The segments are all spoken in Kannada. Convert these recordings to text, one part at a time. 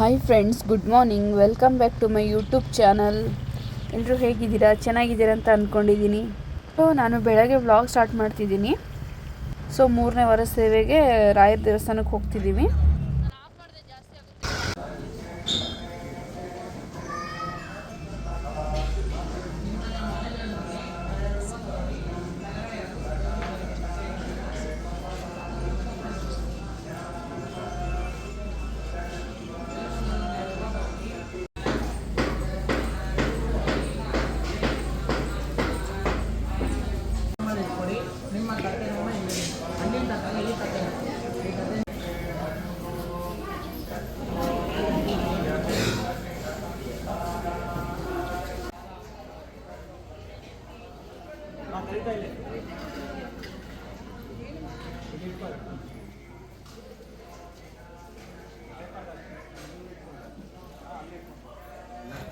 Hi friends good morning welcome back to my YouTube channel ಎಲ್ಲರೂ ಹೇಗಿದ್ದೀರಾ? ಚೆನ್ನಾಗಿದ್ದೀರಾ ಅಂತ ಅಂದ್ಕೊಂಡಿದ್ದೀನಿ ಸೊ ನಾನು ಬೆಳಗ್ಗೆ ವ್ಲಾಗ್ ಸ್ಟಾರ್ಟ್ ಮಾಡ್ತಿದ್ದೀನಿ. ಸೊ ಮೂರನೇ ವಾರ ಸೇವೆಗೆ ರಾಯರ ದೇವಸ್ಥಾನಕ್ಕೆ ಹೋಗ್ತಿದ್ದೀವಿ.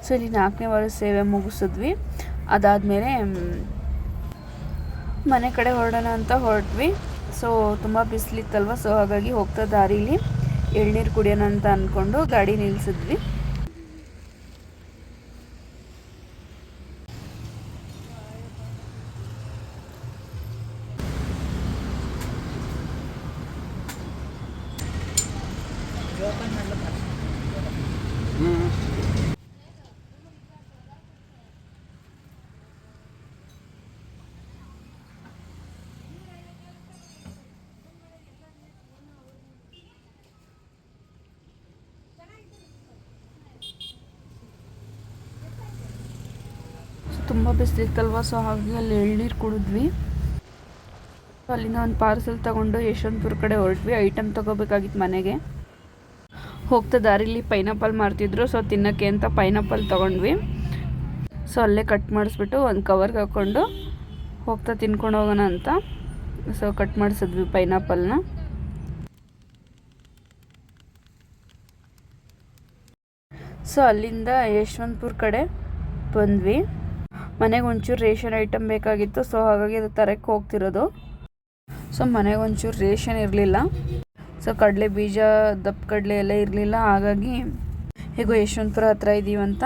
ಸೊ, ಇಲ್ಲಿ ನಾಲ್ಕನೇ ವಾರ ಸೇವೆ ಮುಗಿಸಿದ್ವಿ. ಅದಾದಮೇಲೆ ಮನೆ ಕಡೆ ಹೊರಡೋಣ ಅಂತ ಹೊರಟ್ವಿ. ಸೊ, ತುಂಬ ಬಿಸಿಲಿತ್ತಲ್ವ, ಸೊ ಹಾಗಾಗಿ ಹೋಗ್ತಾ ದಾರೀಲಿ ಎಳ್ನೀರು ಕುಡಿಯೋಣ ಅಂತ ಅಂದ್ಕೊಂಡು ಗಾಡಿ ನಿಲ್ಲಿಸಿದ್ವಿ ತುಂಬ ಬಿಸಿಲಿತ್ತಲ್ವ ಸೊ ಹಾಗೆ ಅಲ್ಲಿ ಎಳ್ನೀರು ಕುಡಿದ್ವಿ. ಅಲ್ಲಿಂದ ಒಂದು ಪಾರ್ಸೆಲ್ ತಗೊಂಡು ಯಶವಂತಪುರ ಕಡೆ ಹೊರಟ್ವಿ. ಐಟಮ್ ತೊಗೋಬೇಕಾಗಿತ್ತು ಮನೆಗೆ. ಹೋಗ್ತಾ ದಾರಿಲಿ ಪೈನಾಪಲ್ ಮಾರ್ತಿದ್ರು ಸೊ ತಿನ್ನೋಕ್ಕೆ ಅಂತ ಪೈನಾಪಲ್ ತೊಗೊಂಡ್ವಿ. ಸೊ ಅಲ್ಲೇ ಕಟ್ ಮಾಡಿಸ್ಬಿಟ್ಟು ಒಂದು ಕವರ್ಗೆ ಹಾಕ್ಕೊಂಡು ಹೋಗ್ತಾ ತಿನ್ಕೊಂಡು ಹೋಗೋಣ ಅಂತ. ಸೊ ಕಟ್ ಮಾಡಿಸಿದ್ವಿ ಪೈನಾಪಲ್ನ ಸೊ ಅಲ್ಲಿಂದ ಯಶವಂತಪುರ ಕಡೆ ಬಂದ್ವಿ. ಮನೆಗೆ ಒಂಚೂರು ರೇಷನ್ ಐಟಮ್ ಬೇಕಾಗಿತ್ತು, ಸೊ ಹಾಗಾಗಿ ಅದು ತರಕ್ಕೆ ಹೋಗ್ತಿರೋದು. ಸೊ ಮನೆಗೆ ಒಂಚೂರು ರೇಷನ್ ಇರಲಿಲ್ಲ. ಸೊ ಕಡಲೆ ಬೀಜ, ದಪ್ಪ ಕಡಲೆ ಎಲ್ಲ ಇರಲಿಲ್ಲ. ಹಾಗಾಗಿ ಹೇಗೋ ಯಶವಂತಪುರ ಹತ್ರ ಇದ್ದೀವಂತ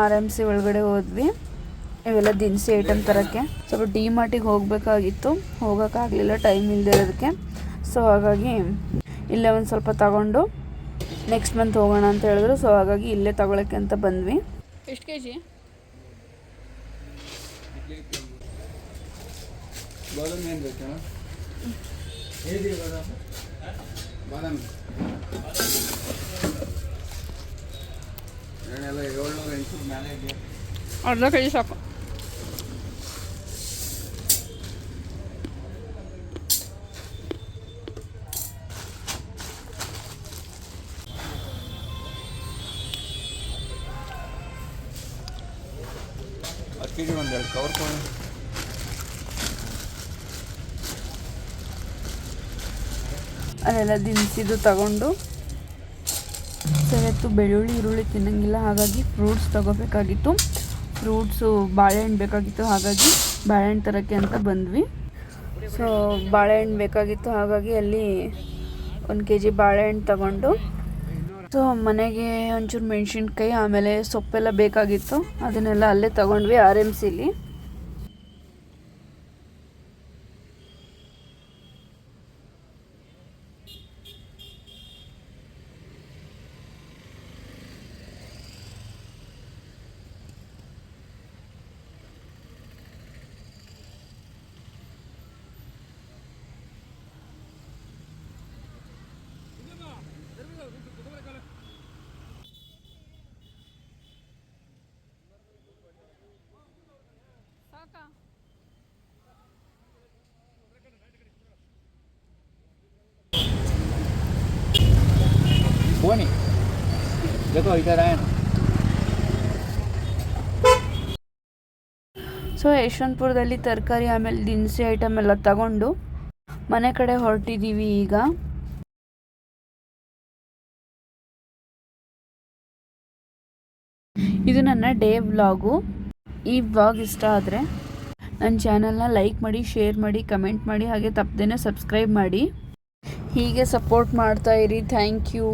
ಆರ್ ಎಂ ಸಿ ಒಳಗಡೆ ಹೋದ್ವಿ. ಇವೆಲ್ಲ ದಿನಸಿ ಐಟಮ್ ತರೋಕ್ಕೆ. ಸ್ವಲ್ಪ ಡಿ ಮಾರ್ಟಿಗೆ ಹೋಗಬೇಕಾಗಿತ್ತು. ಹೋಗೋಕ್ಕಾಗಲಿಲ್ಲ, ಟೈಮ್ ಇಲ್ಲದೆ ಇರೋದಕ್ಕೆ. ಸೊ ಹಾಗಾಗಿ ಇಲ್ಲೇ ಒಂದು ಸ್ವಲ್ಪ ತಗೊಂಡು ನೆಕ್ಸ್ಟ್ ಮಂತ್ ಹೋಗೋಣ ಅಂತ ಹೇಳಿದ್ರು. ಸೊ ಹಾಗಾಗಿ ಇಲ್ಲೇ ತಗೊಳಕ್ಕೆ ಅಂತ ಬಂದ್ವಿ. ಎಷ್ಟು ಕೆ ಜಿ ಬಾದಾಮಿ ಏನು ಬೇಕಣ್ಣ ಹೇಗಿದೆ ಬಾದಾಮಿ ಬಾದಾಮಿ ಎಣ್ಣೆಲ್ಲ ಏಳ್ನೂರ ಎಂಟುನೂರು ಮೇಲೆ ಇದೆ ಅರ್ಧ ಕೆ ಜಿ ಸಾಕು ಕೆ ಒಂದು ಎರಡು ಕವರ್ ತೊಗೊಂಡು. ಅಲ್ಲೆಲ್ಲ ದಿನಸಿದು ತಗೊಂಡು ಸರಿಯತ್ತು ಬೆಳ್ಳುಳ್ಳಿ, ಈರುಳ್ಳಿ ತಿನ್ನಂಗಿಲ್ಲ, ಹಾಗಾಗಿ ಫ್ರೂಟ್ಸ್ ತಗೋಬೇಕಾಗಿತ್ತು. ಫ್ರೂಟ್ಸು ಬಾಳೆಹಣ್ಣು ಬೇಕಾಗಿತ್ತು, ಹಾಗಾಗಿ ಬಾಳೆಹಣ್ಣು ತರೋಕ್ಕೆ ಅಂತ ಬಂದ್ವಿ. ಸೊ ಬಾಳೆಹಣ್ಣು ಬೇಕಾಗಿತ್ತು, ಹಾಗಾಗಿ ಅಲ್ಲಿ ಒಂದು ಕೆ ಜಿ ಬಾಳೆಹಣ್ಣು ತಗೊಂಡು ಸೊ ಮನೆಗೆ ಒಂಚೂರು ಮೆಣಸಿನ್ಕಾಯಿ ಆಮೇಲೆ ಸೊಪ್ಪೆಲ್ಲ ಬೇಕಾಗಿತ್ತು. ಅದನ್ನೆಲ್ಲ ಅಲ್ಲೇ ತಗೊಂಡ್ವಿ ಆರ್ ಎಂ ಸಿಲಿ ಬೋನಿ ಜೊತೆ ಹೋಯ್ತಾರಾಯಣ ಸೊ ಯಶವಂತಪುರದಲ್ಲಿ ತರಕಾರಿ ಆಮೇಲೆ ದಿನಸಿ ಐಟಮ್ ಎಲ್ಲ ತಗೊಂಡು ಮನೆ ಕಡೆ ಹೊರಟಿದ್ದೀವಿ ಈಗ. ಇದು ನನ್ನ ಡೇ ವ್ಲಾಗು. ಈ ವ್ಲಾಗ್ ಇಷ್ಟ ಆದರೆ ನನ್ನ ಚಾನಲ್ನ ಲೈಕ್ ಮಾಡಿ, ಶೇರ್ ಮಾಡಿ, ಕಮೆಂಟ್ ಮಾಡಿ, ಹಾಗೆ ತಪ್ಪದೇ ಸಬ್ಸ್ಕ್ರೈಬ್ ಮಾಡಿ. ಹೀಗೆ ಸಪೋರ್ಟ್ ಮಾಡ್ತಾ ಇರಿ. Thank you.